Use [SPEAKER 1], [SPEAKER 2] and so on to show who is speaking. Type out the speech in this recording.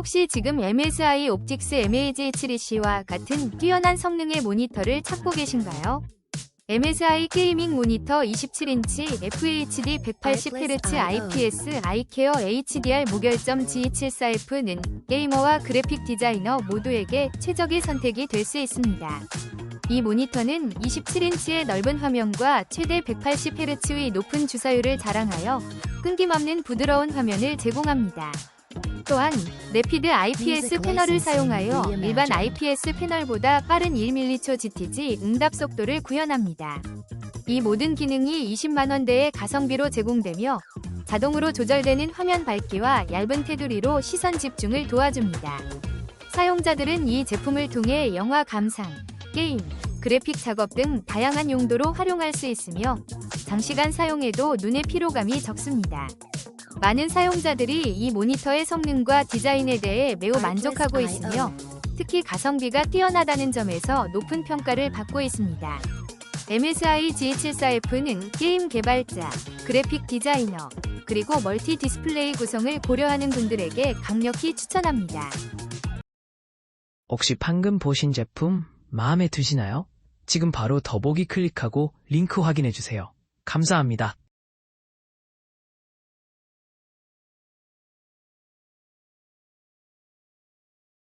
[SPEAKER 1] 혹시 지금 MSI 옵틱스 MAG7EC와 같은 뛰어난 성능의 모니터를 찾고 계신가요? MSI 게이밍 모니터 27인치 FHD 180Hz IPS 아이케어 HDR 무결점 G74F는 게이머와 그래픽 디자이너 모두에게 최적의 선택이 될 수 있습니다. 이 모니터는 27인치의 넓은 화면과 최대 180Hz의 높은 주사율을 자랑하여 끊김없는 부드러운 화면을 제공합니다. 또한 레피드 IPS 패널을 사용하여 일반 IPS 패널보다 빠른 1m초 GTG 응답 속도를 구현합니다. 이 모든 기능이 20만원대의 가성비로 제공되며 자동으로 조절되는 화면 밝기와 얇은 테두리로 시선 집중을 도와줍니다. 사용자들은 이 제품을 통해 영화 감상, 게임, 그래픽 작업 등 다양한 용도로 활용할 수 있으며 장시간 사용해도 눈의 피로감이 적습니다. 많은 사용자들이 이 모니터의 성능과 디자인에 대해 매우 만족하고 있으며 특히 가성비가 뛰어나다는 점에서 높은 평가를 받고 있습니다. MSI G74F는 게임 개발자, 그래픽 디자이너, 그리고 멀티 디스플레이 구성을 고려하는 분들에게 강력히 추천합니다.
[SPEAKER 2] 혹시 방금 보신 제품 마음에 드시나요? 지금 바로 더보기 클릭하고 링크 확인해 주세요. 감사합니다.